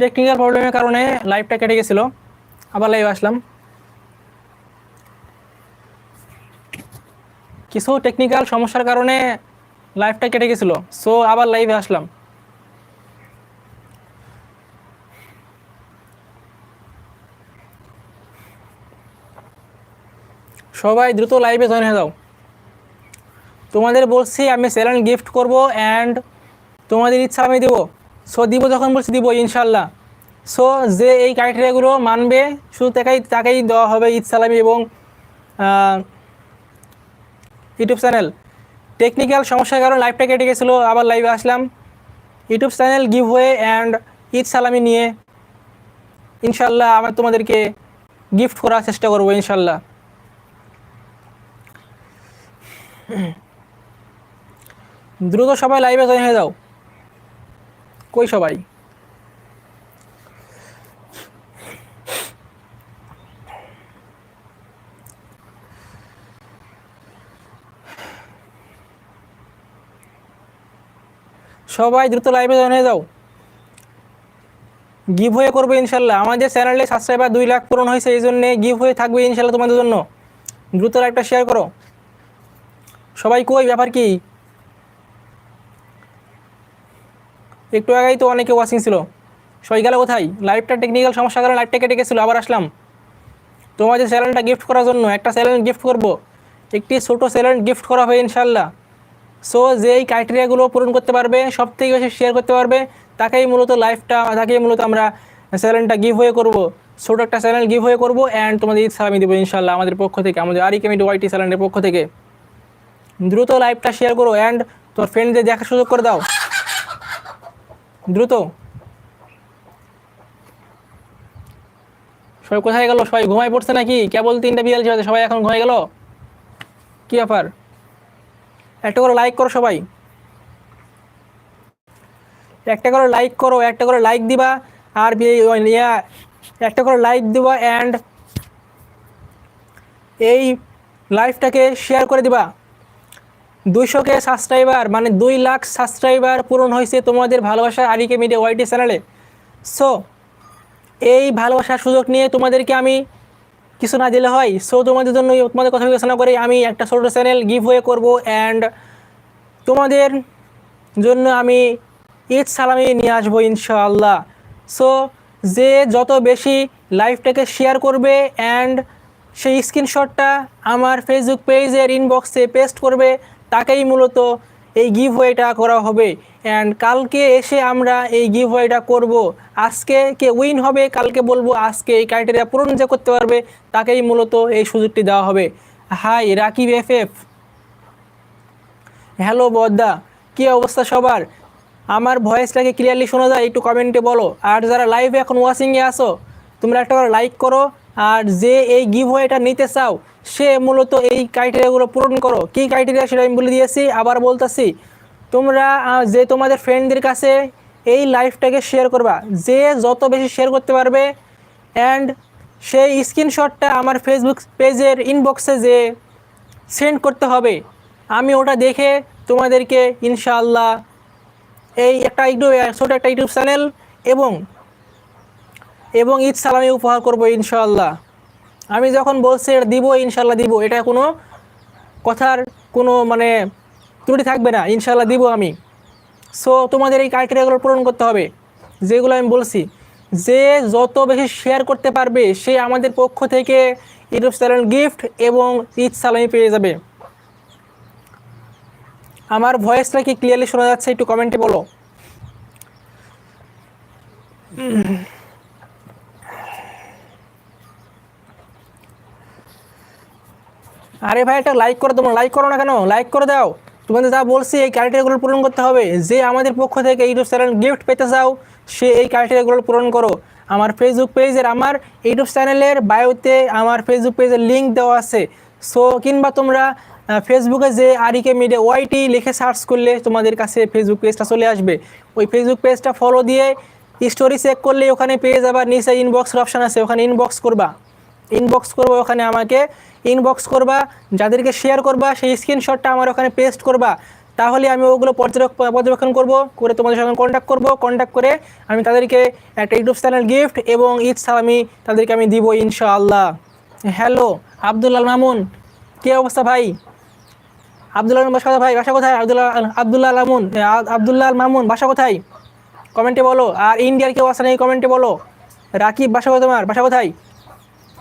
Technical প্রবলেমের কারণে লাইভটা কেটে গেছিল। আবার লাইভ আসলাম। কিছু টেকনিক্যাল সমস্যার কারণে লাইভটা কেটে গেছিল। সো আবার লাইভে আসলাম। সবাই দ্রুত লাইভে জয়েন হয়ে যাও। তোমাদের বলছি আমি চ্যালেঞ্জ গিফট করব অ্যান্ড তোমাদের ইচ্ছা আমি দেবো। সো দিব যখন বলছি, দিব ইনশাল্লাহ সো যে এই ক্রাইটেরিয়াগুলো মানবে, শুধু তাকেই তাকেই দেওয়া হবে ঈদ সালামি এবং ইউটিউব চ্যানেল। টেকনিক্যাল সমস্যার কারণে লাইভটা কেটে গেছিল, আবার লাইভে আসলাম। YouTube channel giveaway and Eid সালামি নিয়ে ইনশাল্লাহ আমার তোমাদেরকে গিফট করার চেষ্টা করব ইনশাল্লাহ দ্রুত সবাই লাইভে জয়েন হয়ে যাও। কই সবাই? সবাই দ্রুত লাইভে জয়েন হয়ে যাও। গিভ হয়ে করবে ইনশাল্লাহ। আমাদের চ্যানেলে সাবস্ক্রাইবার দুই লাখ পূরণ হয়েছে, এই জন্যে গিভ হয়ে থাকবে ইনশাল্লাহ তোমাদের জন্য। দ্রুত লাইভটা শেয়ার করো। সবাই কই? ব্যাপার কি? একটু আগেই তো অনেকে ওয়াচিং ছিল। সবাই গেল কোথায়? লাইভটা টেকনিক্যাল সমস্যা কারণে লাইভটা কেটে গেছিল, আবার আসলাম। তোমাদের চ্যানেলটা গিফট করার জন্য, একটা চ্যানেল গিফট করব। একটি ছোটো চ্যানেল গিফট করা হবে ইনশাল্লাহ। সো যেই ক্রাইটেরিয়াগুলো পূরণ করতে পারবে সব থেকে বেশি শেয়ার করতে পারবে, তাকেই মূলত লাইফটা তাকেই মূলত আমরা চ্যানেলটা গিভ হয়ে করব। ছোটো একটা চ্যানেল গিভ হয়ে করব অ্যান্ড তোমাদের ঈদ সালামি দেবো ইনশাল্লাহ আমাদের পক্ষ থেকে, আমাদের আরি কেমিটি ওয়াইটি চ্যানেলের পক্ষ থেকে। দ্রুত লাইভটা শেয়ার করো অ্যান্ড তোমার ফ্রেন্ডদের দেখার সুযোগ করে দাও। দ্রুত। সবাই কোথায় গেল? সবাই ঘুমায় পড়ছে নাকি? কেবল তিনটা বিয়াল আছে সবাই এখন ঘুমায় গেল? কি ব্যাপার? একটা করে লাইক করো সবাই। একটা করে লাইক করো, একটা করে লাইক দিবা, আর একটা করে লাইক দিবা অ্যান্ড এই লাইভটাকে শেয়ার করে দিবা। দুইশোকে সাবস্ক্রাইবার মানে দুই লাখ সাবস্ক্রাইবার পূরণ হয়েছে তোমাদের ভালোবাসার আরিকে মিডিয়া ওয়াইটি চ্যানেলে। সো এই ভালোবাসার সুযোগ নিয়ে তোমাদেরকে আমি কিছু না দিলে হয়। সো তোমাদের জন্য তোমাদের কথা বিবেচনা করে আমি একটা ছোটো চ্যানেল গিভ ওয়ে করব অ্যান্ড তোমাদের জন্য আমি ঈদ সালামি নিয়ে আসব ইনশাআল্লাহ। সো যে যত বেশি লাইভটাকে শেয়ার করবে অ্যান্ড সেই স্ক্রিনশটটা আমার ফেসবুক পেজের ইনবক্সে পেস্ট করবে তাকেই মূলত এই গিভ ওয়েটা করা হবে। অ্যান্ড কালকে এসে আমরা এই গিভ ওয়েটা করব। আজকে কে উইন হবে, কালকে বলব আজকে এই ক্রাইটেরিয়া পূরণ যে করতে পারবে, তাকেই মূলত এই সুযোগটি দেওয়া হবে। Hi Rakib F F hello বদ্দা। কী অবস্থা সবার? আমার ভয়েসটাকে ক্লিয়ারলি শোনা যায়? একটু কমেন্টে বলো। আর যারা লাইভে এখন ওয়াচিংয়ে আসো তোমরা একটা লাইক করো। আর যে এই গিভ ওয়েটা নিতে চাও সে মূলত এই ক্রাইটেরিয়াগুলো পূরণ করো। কী ক্রাইটেরিয়া সেটা আমি বলে দিয়েছি, আবার বলতেছি, তোমরা যে তোমাদের ফ্রেন্ডদের কাছে এই লাইফটাকে শেয়ার করবা, যে যত বেশি শেয়ার করতে পারবে অ্যান্ড সেই স্ক্রিনশটটা আমার ফেসবুক পেজের ইনবক্সে যে সেন্ড করতে হবে, আমি ওটা দেখে তোমাদেরকে ইনশাআল্লাহ এই একটা ইউটিউব, ছোটো একটা ইউটিউব চ্যানেল এবং এবং ঈদ সালামি উপহার করব ইনশাআল্লাহ। আমি যখন বলছি এটা দিব, ইনশাল্লাহ দিব, এটা কোনো কথার কোনো মানে ত্রুটি থাকবে না, ইনশাল্লাহ দিব আমি। সো তোমাদের এই ক্রাইটেরিয়াগুলো পূরণ করতে হবে। যেগুলো আমি বলছি, যে যত বেশি শেয়ার করতে পারবে, সে আমাদের পক্ষ থেকে ইউটিউব চ্যানেল গিফট এবং ঈদ সালামি পেয়ে যাবে। আমার ভয়েসটা কি ক্লিয়ারলি শোনা যাচ্ছে, একটু কমেন্টে বলো। আরে ভাই, একটা লাইক করে তোমরা লাইক করো না কেন? লাইক করে দাও। তোমাদের যা বলছি, এই ক্রাইটেরিয়াগুলো পূরণ করতে হবে। যে আমাদের পক্ষ থেকে ইউটিউব চ্যানেল গিফট পেতে চাও, সে এই ক্রাইটেরিয়াগুলো পূরণ করো। আমার ফেসবুক পেজের আমার ইউটিউব চ্যানেলের বায়োতে আমার ফেসবুক পেজের লিঙ্ক দেওয়া আছে। সো কিংবা তোমরা ফেসবুকে যে আরিকে মিডিয়া ওয়াইটি লিখে সার্চ করলে তোমাদের কাছে ফেসবুক পেজটা চলে আসবে। ওই ফেসবুক পেজটা ফলো দিয়ে স্টোরি চেক করলে ওখানে পেয়ে যাবার নিচে ইনবক্সের অপশান আছে, ওখানে ইনবক্স করবা। ইনবক্স করব ওখানে আমাকে। ইনবক্স করবা, যাদেরকে শেয়ার করবা, সেই স্ক্রিনশটটা আমার ওখানে পেস্ট করবা। তাহলে আমি ওগুলো পর্যবেক্ষণ পর্যবেক্ষণ করব, করে তোমাদের সঙ্গে কন্ট্যাক্ট করব। কন্ট্যাক্ট করে আমি তাদেরকে একটা ইউটিউব চ্যানেল গিফট এবং ঈদ সালামি তাদেরকে আমি দিব ইনশাআল্লাহ। হ্যালো আবদুল্লাল মামুন, কী অবস্থা ভাই? আবদুল্লাহ বাসা ভাই বাসা কোথায়? আবদুল্লাহ আবদুল্লাহ মামুন আবদুল্লাহ মামুন, বাসা কোথায়? কমেন্টে বলো। আর ইন্ডিয়ার কেউ আসে নেই কমেন্টে বলো। রাকিব, বাসা কোথায় তোমার? বাসা কোথায়?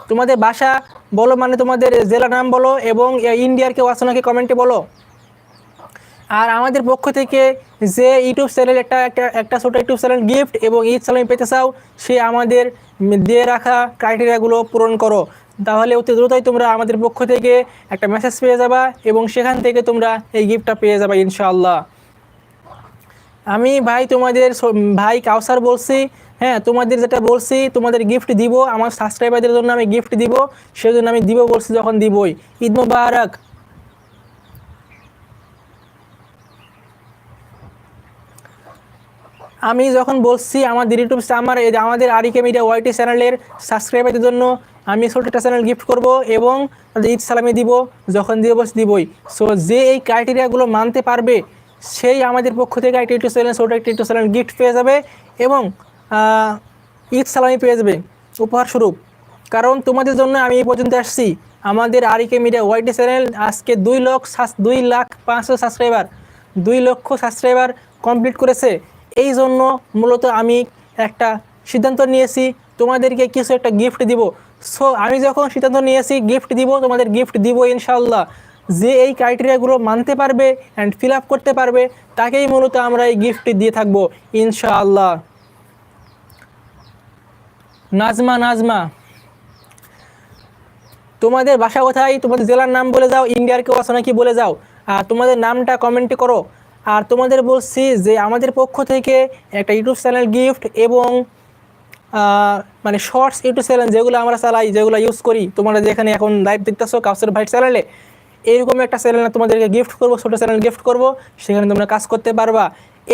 তোমাদের বাসা বলো মানে তোমাদের জেলা নাম বলো এবং ইন্ডিয়ার কেউ আসে নাকি কমেন্টে বলো। আর আমাদের পক্ষ থেকে যে ইউটিউব চ্যানেল একটা একটা একটা ছোটো ইউটিউব চ্যানেল গিফট এবং ঈদ সালামি পেতে চাও, সে আমাদের দিয়ে রাখা ক্রাইটেরিয়াগুলো পূরণ করো। তাহলে অতি দ্রুতই তোমরা আমাদের পক্ষ থেকে একটা মেসেজ পেয়ে যাবা এবং সেখান থেকে তোমরা এই গিফটটা পেয়ে যাবা ইনশাআল্লাহ। আমি ভাই তোমাদের ভাই কাউসার বলছি হ্যাঁ তোমাদের যেটা বলছি, তোমাদের গিফট দিব, আমার সাবস্ক্রাইবারদের জন্য আমি গিফট দিব, সেজন্য আমি দিব বলছি যখন দিবই। ঈদ মুবারক। আমি যখন বলছি আমাদের ইউটিউব আমার আমাদের আরিকে মিডিয়া ওয়াইটি চ্যানেলের সাবস্ক্রাইবারদের জন্য আমি ছোটো একটা চ্যানেল গিফট করব এবং তাদের ঈদ সালামি দিব, যখন দিয়ে বলছি দিবই। সো যে এই ক্রাইটেরিয়াগুলো মানতে পারবে, সেই আমাদের পক্ষ থেকে একটা ইউটিউব চ্যানেল ছোটো একটা ইউটিউব চ্যানেল গিফট পেয়ে যাবে এবং ঈদ সালামি পেয়ে যাবে। উপহার স্বরূপ। কারণ তোমাদের জন্য আমি এই পর্যন্ত আসছি। আমাদের আরিকে মিডিয়া ওয়াইটি চ্যানেল আজকে দুই লক্ষ দুই লাখ পাঁচশো সাবস্ক্রাইবার দুই লক্ষ সাবস্ক্রাইবার কমপ্লিট করেছে। এই জন্য মূলত আমি একটা সিদ্ধান্ত নিয়েছি, তোমাদেরকে কিছু একটা গিফট দিব। সো আমি যখন সিদ্ধান্ত নিয়েছি গিফট দিব, তোমাদের গিফট দিব ইনশাল্লাহ যে এই ক্রাইটেরিয়াগুলো মানতে পারবে অ্যান্ড ফিল আপ করতে পারবে, তাকেই মূলত আমরা এই গিফট দিয়ে থাকব ইনশাআল্লাহ। নাজমা নাজমা। তোমাদের বাসা কোথায়? তোমাদের জেলার নাম বলে যাও, ইন্ডিয়ার কেউ আসো নাকি বলে যাও। আর তোমাদের নামটা কমেন্টে করো। আর তোমাদের বলছি যে আমাদের পক্ষ থেকে একটা ইউটিউব চ্যানেল গিফট এবং মানে শর্টস ইউটিউব চ্যানেল যেগুলো আমরা চালাই, যেগুলো ইউজ করি, তোমরা যেখানে এখন লাইভ দেখতেছো কাউসের ভাইট চ্যানেলে এইরকম একটা চ্যানেল তোমাদেরকে গিফট করব, ছোটো চ্যানেল গিফট করব, সেখানে তোমরা কাজ করতে পারবা।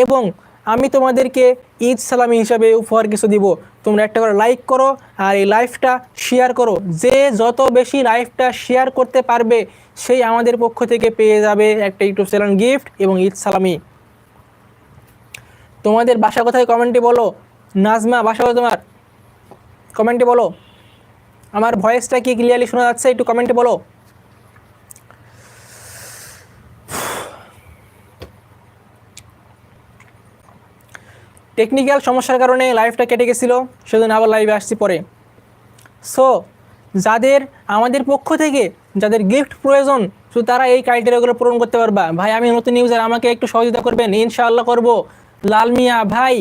এবং আমি তোমাদেরকে ঈদ সালামি হিসাবে উপহার কিছু দিব। তোমরা একটা করে লাইক করো আর এই লাইভটা শেয়ার করো। যে যত বেশি লাইভটা শেয়ার করতে পারবে, সেই আমাদের পক্ষ থেকে পেয়ে যাবে একটা ইউটিউব চ্যানেল গিফট এবং ঈদ সালামি। তোমাদের বাসা কোথায় কমেন্টে বলো। নাজমা, বাসা কোথায় তোমার? কমেন্টে বলো। আমার ভয়েসটা কি ক্লিয়ারলি শোনা যাচ্ছে? একটু কমেন্টে বলো। টেকনিক্যাল সমস্যার কারণে লাইভটা কেটে গেছিল, সেজন্য আবার লাইভে আসছি পরে। সো যাদের, আমাদের পক্ষ থেকে যাদের গিফট প্রয়োজন শুধু তারা এই ক্রাইটেরিয়াগুলো পূরণ করতে পারবা। ভাই, আমি নতুন ইউজার আমাকে একটু সহযোগিতা করবেন? ইনশাআল্লাহ করব। লাল মিয়া, ভাই,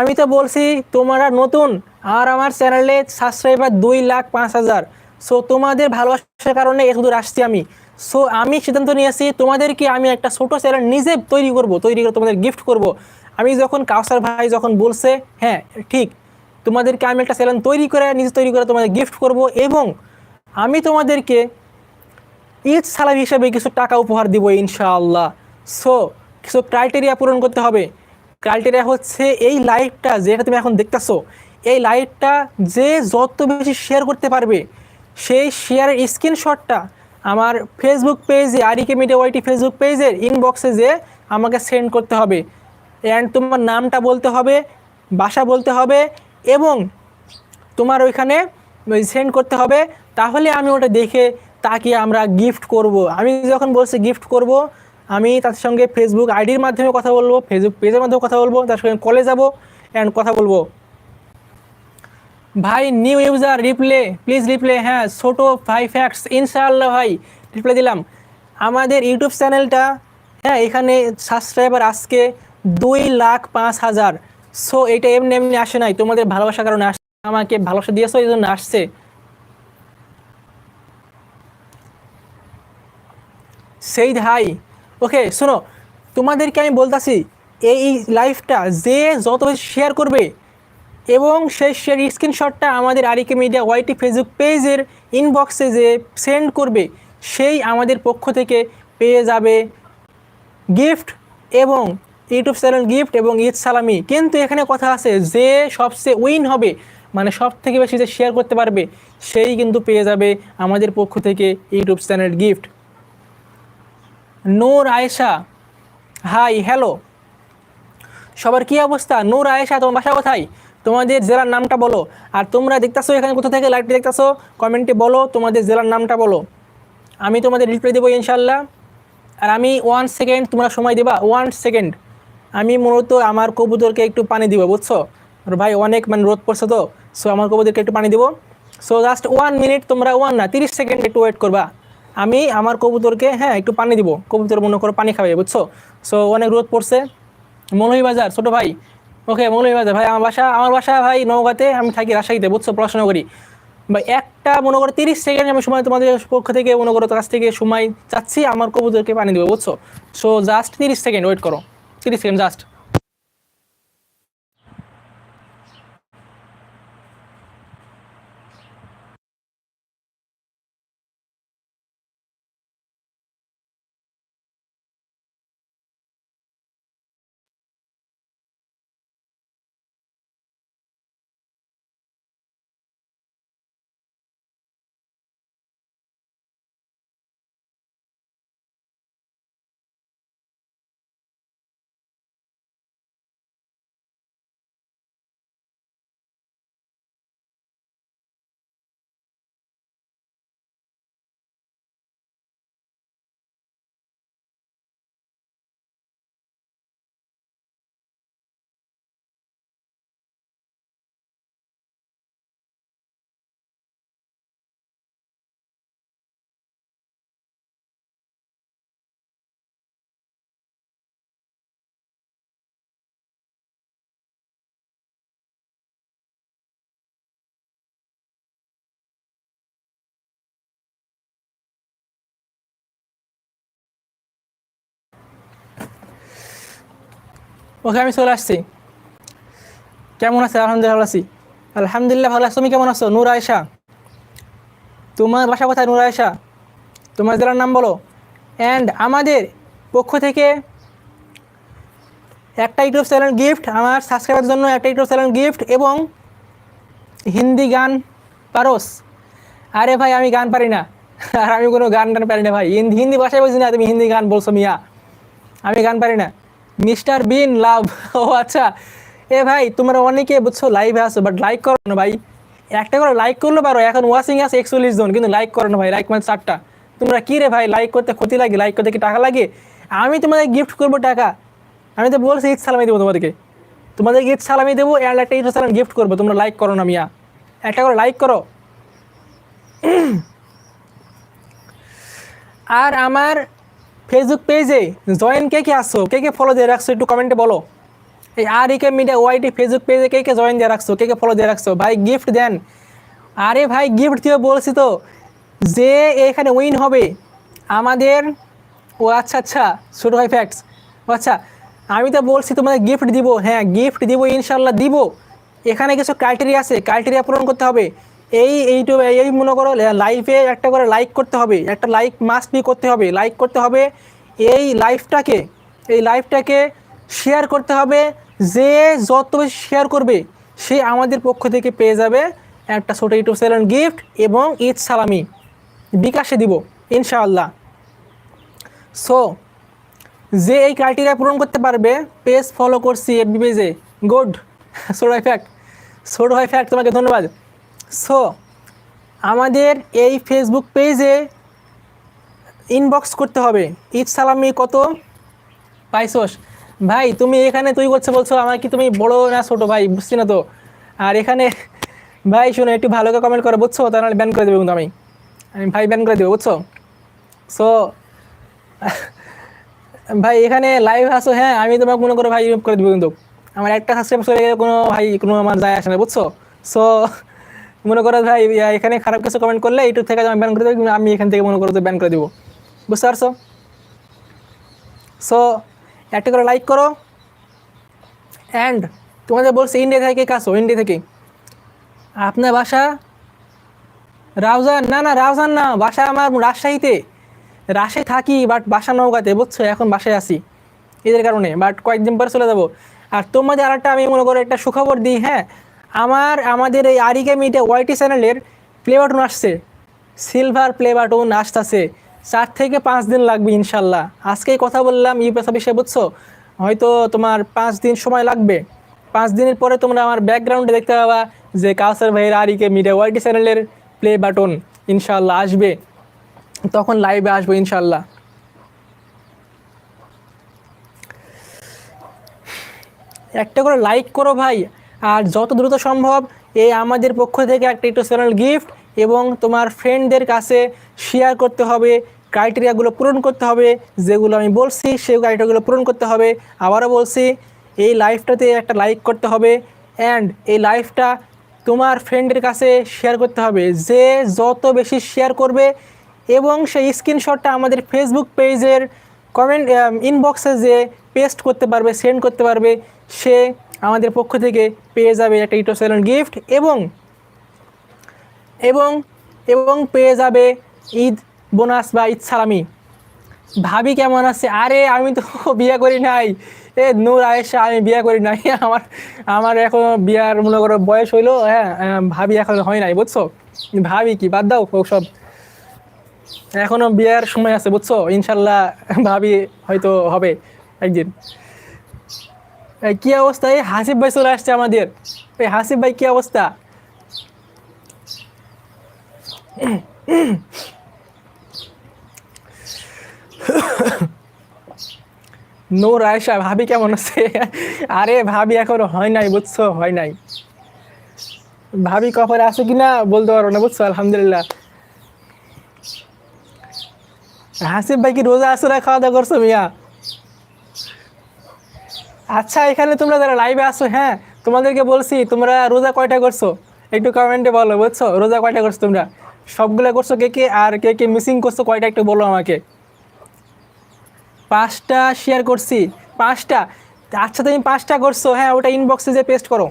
আমি তো বলছি, তোমরা নতুন, আর আমার চ্যানেলে সাবস্ক্রাইবার দুই লাখ পাঁচ হাজার। সো তোমাদের ভালোবাসার কারণে এত দূর আসছি আমি। সো আমি সিদ্ধান্ত নিয়েছি, তোমাদেরকে আমি একটা ছোটো চ্যানেল নিজে তৈরি করব, তৈরি করে তোমাদের গিফট করব। আমি যখন কাউসার ভাই যখন বলছে হ্যাঁ ঠিক, তোমাদেরকে আমি একটা চ্যানেল তৈরি করে, নিজে তৈরি করে তোমাদের গিফট করব এবং আমি তোমাদেরকে ঈদ সালাম হিসেবে কিছু টাকা উপহার দিব ইনশাআল্লাহ। সো কিছু ক্রাইটেরিয়া পূরণ করতে হবে। ক্রাইটেরিয়া হচ্ছে এই লাইভটা যেটা তুমি এখন দেখতেছো, এই লাইভটা যে যত বেশি শেয়ার করতে পারবে, সেই শেয়ারের স্ক্রিনশটটা আমার ফেসবুক পেজে আরিকে মিডিয়া ওয়াইটি ফেসবুক পেজের ইনবক্সে যে আমাকে সেন্ড করতে হবে। অ্যান্ড তোমার নামটা বলতে হবে বাসা বলতে হবে এবং তোমার ওইখানে সেন্ড করতে হবে, তাহলে আমি ওটা দেখে তাকে আমরা গিফট করব। আমি যখন বলছি গিফট করব, আমি তার সঙ্গে ফেসবুক আইডির মাধ্যমে কথা বলব ফেসবুক পেজের মাধ্যমে কথা বলব, তার সঙ্গে কলে যাব অ্যান্ড কথা বলব। ভাই new user reply please reply হ্যাঁ ছোটো ফাইভ ফ্যাক্টস ইনশাআল্লাহ ভাই রিপ্লে দিলাম। আমাদের ইউটিউব চ্যানেলটা হ্যাঁ এখানে সাবস্ক্রাইবার আজকে দুই লাখ পাঁচ হাজার। সো এটা এমনি এমনি আসে নাই। তোমাদের ভালোবাসার কারণে আসছে আমাকে ভালোবাসা দিয়েছ, এই জন্য আসছে। সেই হাই ওকে শোনো, তোমাদেরকে আমি বলতাছি, এই লাইফটা যে যত শেয়ার করবে, এবং সেই শেয়ার স্ক্রিনশটটা আমাদের আরিকে মিডিয়া ওয়াইটি ফেসবুক পেজের ইনবক্সে যে সেন্ড করবে, সেই আমাদের পক্ষ থেকে পেয়ে যাবে গিফট এবং ইউটিউব চ্যানেল গিফট এবং ঈদ সালামি কিন্তু এখানে কথা আছে যে সবচেয়ে উইন হবে মানে সব থেকে বেশি যে শেয়ার করতে পারবে, সেই কিন্তু পেয়ে যাবে আমাদের পক্ষ থেকে YouTube channel gift Noor Ayesha hi hello সবার কি অবস্থা? নূর আয়েশা, তোমার বাসা কোথায়? তোমাদের জেলার নামটা বলো। আর তোমরা দেখতেছো এখানে কোথা থেকে লাইভটি দেখতেছো? কমেন্টে বলো, তোমাদের জেলার নামটা বলো। আমি তোমাদের রিপ্লাই দেবো ইনশাল্লাহ আর আমি ওয়ান সেকেন্ড তোমরা সময় দেবা। ওয়ান সেকেন্ড আমি মূলত আমার কবুতরকে একটু পানি দিব, বুঝছ? ভাই, অনেক মানে রোদ পড়ছে তো সো আমার কবুতরকে একটু পানি দিব। সো জাস্ট ওয়ান মিনিট তোমরা ওয়ান না, তিরিশ সেকেন্ড একটু ওয়েট করবা। আমি আমার কবুতরকে হ্যাঁ একটু পানি দিব। কবুতর মনে করো পানি খাবে, বুঝছ? সো অনেক রোদ পড়ছে। মৌলভী বাজার, ছোটো ভাই। ওকে মৌলভী বাজার, ভাই, আমার বাসা আমার বাসা, ভাই, নওগাঁতে, আমি থাকি রাজশাহীতে, বুঝছ? পড়াশোনা করি। বা একটা মনে করো তিরিশ সেকেন্ড আমি সময় তোমাদের পক্ষ থেকে, মনে করো কাছ থেকে সময় চাচ্ছি, আমার কবুতরকে পানি দেবো, বুঝছ? সো জাস্ট তিরিশ সেকেন্ড ওয়েট করো। তিরিশ সেকেন্ড জাস্ট ওকে, আমি চলে আসছি। কেমন আছে? আলহামদুলিল্লাহ ভালো আছি। আলহামদুলিল্লাহ ভালো আছো। তুমি কেমন আছো? নূর আয়সা তোমার বাসা কোথায় নূর আয়সা তোমার জেলার নাম বলো। অ্যান্ড আমাদের পক্ষ থেকে একটা ইউটিউব চ্যানেল গিফট, আমার সাবস্ক্রাইবার জন্য একটা ইউটিউব চ্যানেল গিফট এবং হিন্দি গান পারোস। আরে ভাই, আমি গান পারি না। আর আমি কোনো গান টান পারি না ভাই। হিন্দি ভাষায় বলছি না, তুমি হিন্দি গান বলছো মিয়া। আমি গান পারি না। মিস্টার বিন লাভ। ও আচ্ছা। এ ভাই, তোমরা অনেকে বুঝছ লাইভে আসো বাট লাইক করো না ভাই। একটা করে লাইক করলে পারো, এখন ওয়াচিং আছে একচল্লিশ জন, কিন্তু লাইক করো না ভাই লাইক মানে চারটা। তোমরা কী রে ভাই লাইক করতে ক্ষতি লাগে? লাইক করতে কি টাকা লাগে? আমি তোমাদের গিফট করব টাকা। আমি তো বলছি ঈদ সালামি দেবো তোমাদেরকে। তোমাদের ঈদ সালামি দেবো এর একটা ঈদ সালাম গিফট করব, তোমরা লাইক করো না মিয়া। একটা করে লাইক করো। আর আমার ফেসবুক পেজে জয়েন কে কে আসছো, কে কে ফলো দিয়ে রাখছো একটু কমেন্টে বলো। এই আর ইকে মিডিয়া ওয়াইটি ফেসবুক পেজে কে কে জয়েন দিয়ে রাখছো, কে কে ফলো দিয়ে রাখছো, ভাই গিফট দেন। আরে ভাই গিফট দিয়ে বলছি তো, যে এখানে উইন হবে, আমাদের, ও আচ্ছা আচ্ছা ছোটো ভাই ফ্যাক্টস আচ্ছা আমি তো বলছি তোমাদের গিফট দিব হ্যাঁ গিফট দিব ইনশাল্লাহ দিব। এখানে কিছু ক্রাইটেরিয়া আছে ক্রাইটেরিয়া পূরণ করতে হবে। এই এইটুকু এই মনে করো লাইভে একটা করে লাইক করতে হবে। একটা লাইক মাস্ট বি করতে হবে। লাইক করতে হবে এই লাইভটাকে এই লাইভটাকে শেয়ার করতে হবে। যে যত বেশি শেয়ার করবে, সে আমাদের পক্ষ থেকে পেয়ে যাবে একটা ছোটো ইউটিউব চ্যানেল গিফট এবং ঈদ সালামি। বিকাশে দিব, ইনশাআল্লাহ। সো যে এই ক্রাইটেরিয়া পূরণ করতে পারবে পেজ ফলো করছি এফবি পেজে গুড সোড ফ্যাক্ট সোড ফ্যাক্ট তোমাকে ধন্যবাদ। সো আমাদের এই ফেসবুক পেজে ইনবক্স করতে হবে। ঈদ সালামি কত পাইছোস? ভাই, তুমি এখানে তুই করছ বলছো, আমার কি তুমি বড় না ছোটো? ভাই, বুঝছি না তো। আর এখানে, ভাই, শোনো, একটু ভালো করে কমেন্ট করো, বুঝছ? তাহলে ব্যান করে দেবো কিন্তু আমি। আমি ভাই ব্যান করে দেবো, বুঝছ? সো ভাই, এখানে লাইভ আসো হ্যাঁ আমি তোমাকে মনে করো ভাই করে দেবো কিন্তু। আমার একটা সাবস্ক্রাইব গেলে কোনো ভাই, কোনো আমার যায় আসে না, বুঝছ? সো মনে করো ভাই এখানে খারাপ কিছু কমেন্ট করলে ইউটিউব থেকে আমি ব্যান করে দেবো আমি এখান থেকে মনে করো ব্যান করে দেবো। বুঝতে পারছ? সো একটা করে লাইক করো। অ্যান্ড তোমাদের বলছে ইন্ডিয়া থেকে কাছো ইন্ডিয়া থেকে। আপনার বাসা রাউজান না না, রাউজান না, বাসা আমার রাজশাহীতে। রাজশাহী থাকি বাট বাসা নৌকাতে বুঝছ? এখন বাসায় আসি এদের কারণে বাট কয়েকদিন পরে চলে যাব। আর তোমাদের আর একটা আমি মনে করো একটা সুখবর দিই হ্যাঁ? আমার, আমাদের এই আরিকে মিটে ওয়াইটি চ্যানেলের প্লে বাটন আসছে। সিলভার প্লে বাটন আসতেছে। চার থেকে পাঁচ দিন লাগবে ইনশাল্লাহ। আজকেই কথা বললাম ইউপিএস অফিসে, বুঝছ? হয়তো তোমার পাঁচ দিন সময় লাগবে। পাঁচ দিনের পরে তোমরা আমার ব্যাকগ্রাউন্ডে দেখতে পাবা যে কাউসার ভাইয়ের আরিকে মিডিয়া ওয়াইটি চ্যানেলের প্লে বাটন ইনশাল্লাহ আসবে। তখন লাইভে আসব ইনশাল্লাহ। একটা করে লাইক করো ভাই। আর যত দ্রুত সম্ভব এই আমাদের পক্ষ থেকে একটা চ্যানেল গিফট এবং তোমার ফ্রেন্ডদের কাছে শেয়ার করতে হবে ক্রাইটেরিয়াগুলো পূরণ করতে হবে, যেগুলো আমি বলছি সেই ক্রাইটেরিয়াগুলো পূরণ করতে হবে। আবারও বলছি, এই লাইফটাতে একটা লাইক করতে হবে অ্যান্ড এই লাইফটা তোমার ফ্রেন্ডের কাছে শেয়ার করতে হবে। যে যত বেশি শেয়ার করবে এবং সেই স্ক্রিনশটটা আমাদের ফেসবুক পেজের কমেন্ট ইনবক্সে যে পেস্ট করতে পারবে সেন্ড করতে পারবে, সে আমাদের পক্ষ থেকে পেয়ে যাবে একটা ইটো সেলন গিফট এবং এবং এবং পেয়ে যাবে ঈদ বোনাস বা ঈদ সালামি। ভাবি কেমন আছে? আরে, আমি তো বিয়ে করি নাই। এ, নূর, আয়েশা, আমি বিয়ে করি নাই। আমার আমার এখন বিয়ার মনে করো বয়স হইল হ্যাঁ ভাবি এখন হয় নাই, বুঝছ? ভাবি কি, বাদ দাও সব এখনও বিয়ার সময় আছে, বুঝছ? ইনশাল্লাহ ভাবি হয়তো হবে একদিন। কি অবস্থা? এই হাসিফ ভাই চলে আসছে আমাদের। এই হাসিফ ভাই কি অবস্থা? নূর আয়সা ভাবি কেমন আছে? আরে ভাবি এখনও হয় নাই, বুঝছ? হয় নাই। ভাবি কখন আছে কিনা বলতে পারো না, বুঝছ? আলহামদুলিল্লাহ। হাসিফ ভাই কি রোজা আসো না খাওয়া দাওয়া করছ মিয়া? আচ্ছা এখানে তোমরা যারা লাইভে আসো হ্যাঁ তোমাদেরকে বলছি, তোমরা রোজা কয়টা করছ? একটু কমেন্টে বলো, বুঝছ? রোজা কয়টা করছ তোমরা? সবগুলো করছ কে কে? আর কে কে মিসিং করছ, কয়টা একটু বলো আমাকে। পাঁচটা শেয়ার করছি, পাঁচটা। আচ্ছা তুমি পাঁচটা করছ হ্যাঁ ওটা ইনবক্সে যে পেস্ট করো।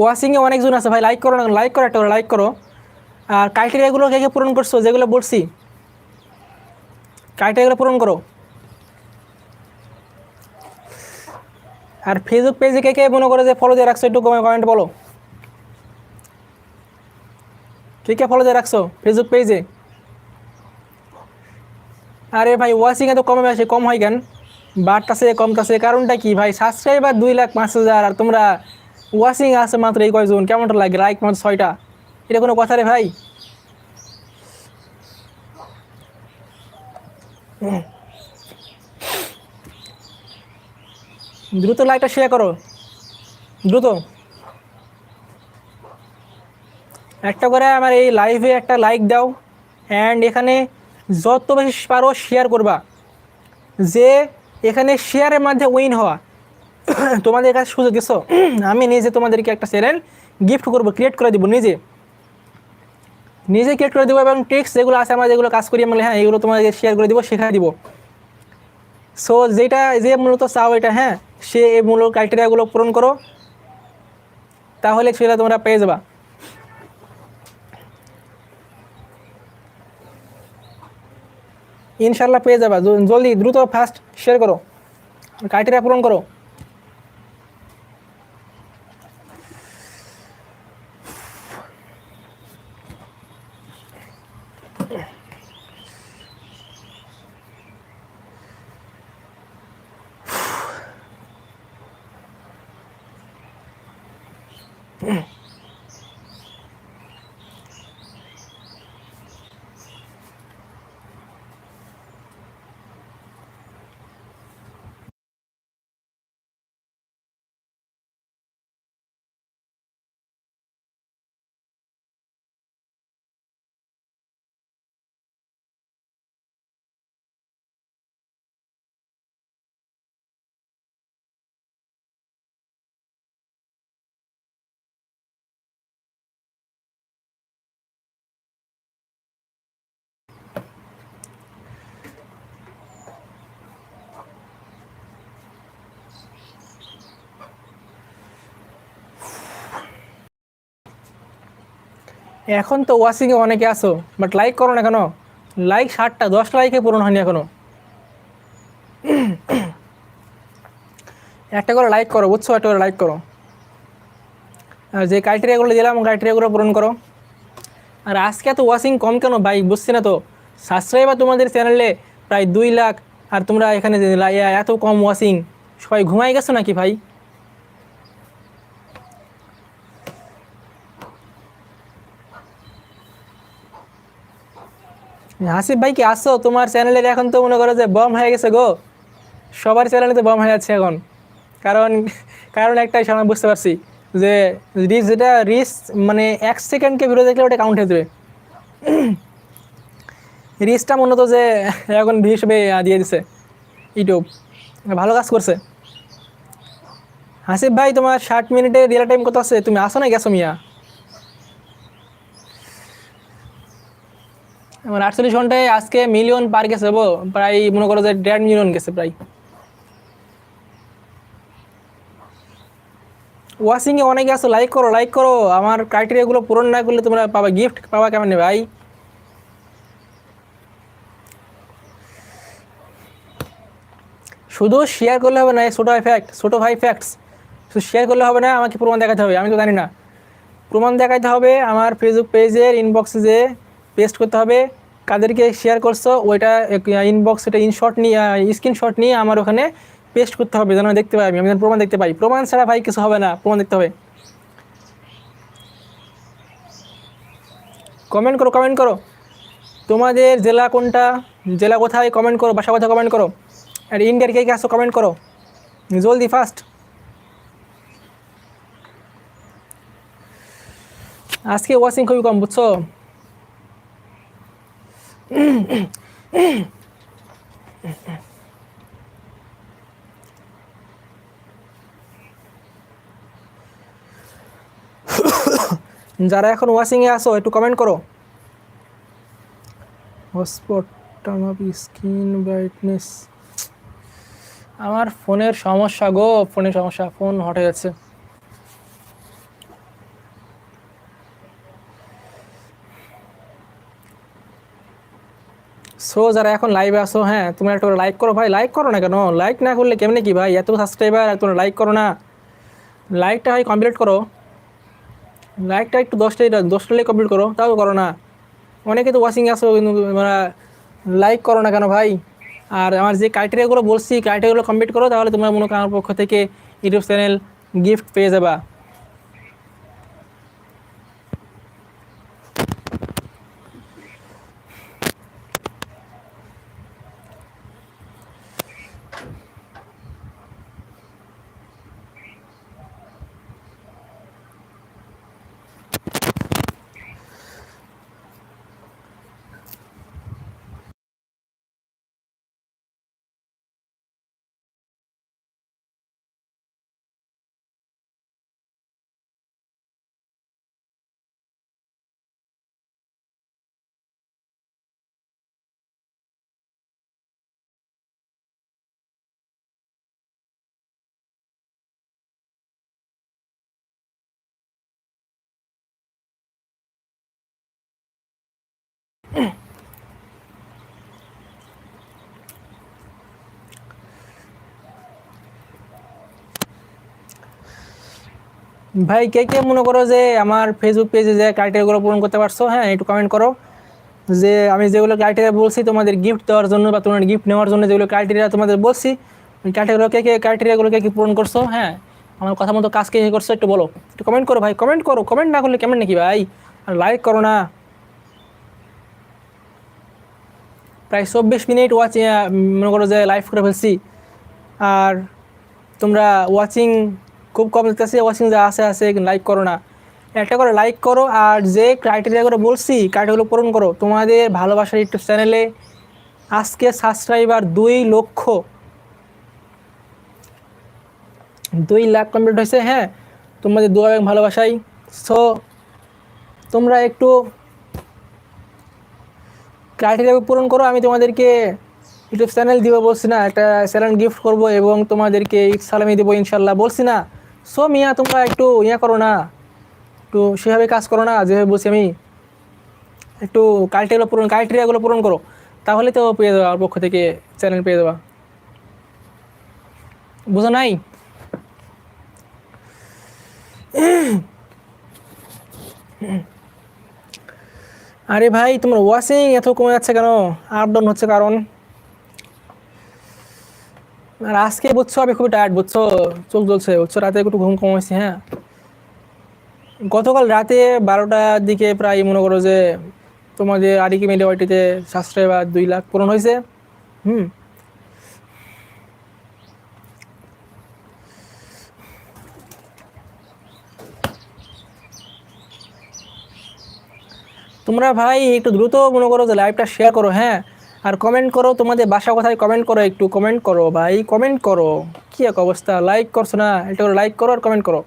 ওয়াশিংয়ে অনেকজন আছে, ভাই লাইক করো না লাইক করো একটা লাইক করো। আর ক্রাইটেরিয়াগুলো কে কে পূরণ করছ, যেগুলো বলছি ক্রাইটেরিয়াগুলো পূরণ করো। আর ফেসবুক পেজে কে কে মনে করে যে ফলো দিয়ে রাখছো, একটু কমেন্ট বলো। কে কে ফলো দিয়ে রাখছো ফেসবুক পেজে আরে ভাই ওয়াশিংয়ে তো কমে আসে, কম হয় কেন? বাড়তাছে, কমতাছে, কারণটা কি ভাই? সাবস্ক্রাইবার দুই লাখ পাঁচ হাজার, আর তোমরা ওয়াশিং আছে মাত্র এই কয়জন? কেমনটা লাগে? লাইক মাত্র ছয়টা? এটা কোনো কথা রে ভাই? দ্রুত লাইকটা শেয়ার করো। দ্রুত। একটা করে আমার এই লাইভে একটা লাইক দাও। অ্যান্ড এখানে যত বেশি পারো শেয়ার করবা। যে এখানে শেয়ারের মাধ্যমে উইন হওয়া। তোমাদের কাছে সুযোগ দিছো, আমি নিজে তোমাদেরকে একটা চ্যানেল গিফট করব ক্রিয়েট করে দিব নিজে। নিজে ক্রিয়েট করে দেবো এবং টেক্স যেগুলো আছে, আমরা যেগুলো কাজ করি আমি হ্যাঁ এগুলো তোমাদেরকে শেয়ার করে দিব শেখাই দিব। সো যেটা, যে মূলত চাও এটা হ্যাঁ সে এই মূল ক্রাইটেরিয়াগুলো পূরণ করো, তাহলে সেটা তোমরা পেয়ে যাবা। ইনশাল্লাহ পেয়ে যাবা জলদি, দ্রুত ফাস্ট শেয়ার করো ক্রাইটেরিয়া পূরণ করো। এখন তো ওয়াশিংয়ে অনেকে আসো বাট লাইক করো না কেন? লাইক ষাটটা দশ লাইকে পূরণ হয়নি এখনও। একটা করে লাইক করো, বুঝছ? একটা করে লাইক করো। আর যে ক্রাইটেরিয়াগুলো দিলাম ক্রাইটেরিয়াগুলো পূরণ করো। আর আজকে এত ওয়াশিং কম কেন ভাই? বুঝছি না তো। সাবস্ক্রাইবার তোমাদের চ্যানেলে প্রায় দুই লাখ, আর তোমরা এখানে এত কম ওয়াশিং সবাই ঘুমাই গেছো নাকি ভাই? হাসিফ ভাই কি আসছো তোমার চ্যানেলের এখন তো মনে করো যে বম হয়ে গেছে গো। সবার চ্যানেলে তো বম হয়ে যাচ্ছে এখন। কারণ কারণ একটাই সামনে বুঝতে পারছি যে রিচ যেটা রিচ মানে এক সেকেন্ডকে ভিডিও দেখলে ওটা কাউন্ট হয়ে যাবে। রিচটা মূলত যে এখন ভিউ হিসেবে দিয়ে দিছে ইউটিউব ভালো কাজ করছে। হাসিফ ভাই, তোমার ষাট মিনিটে রিয়েল টাইম কত আছে? তুমি আসো না গেছো মিয়া? আমার আটচল্লিশ ঘন্টায় আজকে মিলিয়ন পার গেছে গো প্রায় মনে করো যে দেড় মিলিয়ন গেছে প্রায়। ওয়াশিংয়ে অনেকে আসো লাইক করো লাইক করো, আমার ক্রাইটেরিয়াগুলো পূরণ না করলে তোমরা পাবা গিফট পাবা কেমন ভাই? শুধু শেয়ার করলে হবে না ছোটো ফ্যাক্ট ছোটো ভাই ফ্যাক্টস শুধু শেয়ার করলে হবে না, আমাকে প্রমাণ দেখাতে হবে, আমি তো জানি না। প্রমাণ দেখাতে হবে আমার ফেসবুক পেজের ইনবক্সে যে পেস্ট করতে হবে। কাদেরকে শেয়ার করছ, ওইটা ইনবক্স এটা ইনশট নিয়ে স্ক্রিনশট নিয়ে আমার ওখানে পেস্ট করতে হবে, যেন দেখতে পাই আমি। আমি প্রমাণ দেখতে পাই। প্রমাণ ছাড়া ভাই কিছু হবে না, প্রমাণ দেখতে হবে। কমেন্ট করো কমেন্ট করো। তোমাদের জেলা কোনটা, জেলা কোথায় কমেন্ট করো বাসা কোথায় কমেন্ট করো। আর ইন্ডিয়ার কে কে আসো কমেন্ট করো। জলদি ফাস্ট আজকে ওয়াশিং খুবই কম, বুঝছ? যারা এখন ওয়াশিংয়ে আসো একটু কমেন্ট করো। Hotspot turn off screen brightness আমার ফোনের সমস্যা গো, ফোনের সমস্যা, ফোন হটে যাচ্ছে সো যারা এখন লাইভে আসো হ্যাঁ তোমরা একটু লাইক করো। ভাই লাইক করো না কেন? লাইক না করলে কেমনে কি ভাই? এত সাবস্ক্রাইবার তোমরা লাইক করো না। লাইকটা হয় কমপ্লিট করো। লাইকটা একটু দশটাই দশটা লাইক কমপ্লিট করো, তাও করো না। অনেকে তো ওয়াশিং আসো, কিন্তু লাইক করো না কেন ভাই? আর আমার যে ক্রাইটেরিয়াগুলো বলছি ক্রাইটেরিয়াগুলো কমপ্লিট করো, তাহলে তোমরা মনে আমার পক্ষ থেকে ইউটিউব চ্যানেল গিফট পেয়ে যাবা। ভাই, কে কে মনে করো যে আমার ফেসবুক পেজে যে ক্রাইটেরিয়াগুলো পূরণ করতে পারছ হ্যাঁ একটু কমেন্ট করো। যে আমি যেগুলো ক্রাইটেরিয়া বলছি তোমাদের গিফট দেওয়ার জন্য বা তোমার গিফট নেওয়ার জন্য যেগুলো ক্রাইটেরিয়া তোমাদের বলছি, ওই ক্রাইটেরিয়াগুলো কে কে ক্রাইটেরিয়াগুলো কে কি পূরণ করছ হ্যাঁ আমার কথা মতো কাজ কে করছ একটু বলো। একটু কমেন্ট করো ভাই কমেন্ট করো কমেন্ট না করলে কেমন নাকি ভাই? আর লাইক করো না। প্রায় চব্বিশ মিনিট ওয়াচ মনে করো যে লাইভ করে ফেলছি। আর তোমরা ওয়াচিং খুব কম দেখতেছি ওয়াচিং যা আছে আছে লাইক করো না। একটা করে লাইক করো, আর যে ক্রাইটেরিয়া করে বলছি ক্রাইটেরিয়াগুলো পূরণ করো। তোমাদের ভালোবাসার ইউটিউব চ্যানেলে আজকে সাবস্ক্রাইবার দুই লক্ষ। দুই লাখ কমপ্লিট হয়েছে হ্যাঁ? তোমাদের দু ভালোবাসাই। সো তোমরা একটু ক্রাইটেরিয়া পূরণ করো, আমি তোমাদেরকে ইউটিউব চ্যানেল দিব, বলছি না, একটা চ্যানেল গিফট করব এবং তোমাদেরকে সালামি দেবো ইনশাল্লাহ বলছি না। সো মিয়া, তোমরা একটু ইয়া করো না, একটু সেভাবে কাজ করো না, যেভাবে বলছি আমি, একটু ক্রাইটেরিয়াগুলো পূরণ ক্রাইটেরিয়াগুলো পূরণ করো, তাহলে তো পেয়ে দেওয়া পক্ষ থেকে চ্যানেল পেয়ে দেওয়া বুঝো নাই? আরে ভাই, তোমার ওয়াশিং এত কমে যাচ্ছে কেন? আপ ডাউন হচ্ছে কারণ। আর আজকে বুঝছ, আমি খুবই টায়ার্ড বুঝছ? চোখ জ্বলছে, বুঝছ? রাতে একটু ঘুম কম হয়েছে হ্যাঁ? গতকাল রাতে বারোটার দিকে প্রায় মনে করো যে তোমাদের আরিকি সাশ্রয় বা দুই লাখ পূরণ হয়েছে। হুম? তোমরা ভাই একটু দ্রুত মনে করো যে লাইভটা শেয়ার করো হ্যাঁ? আর কমেন্ট করো, তোমাদের বাসা কথায় কমেন্ট করো, একটু কমেন্ট করো ভাই কমেন্ট করো। কী এক অবস্থা? লাইক করছ না? এটা লাইক করো আর কমেন্ট করো।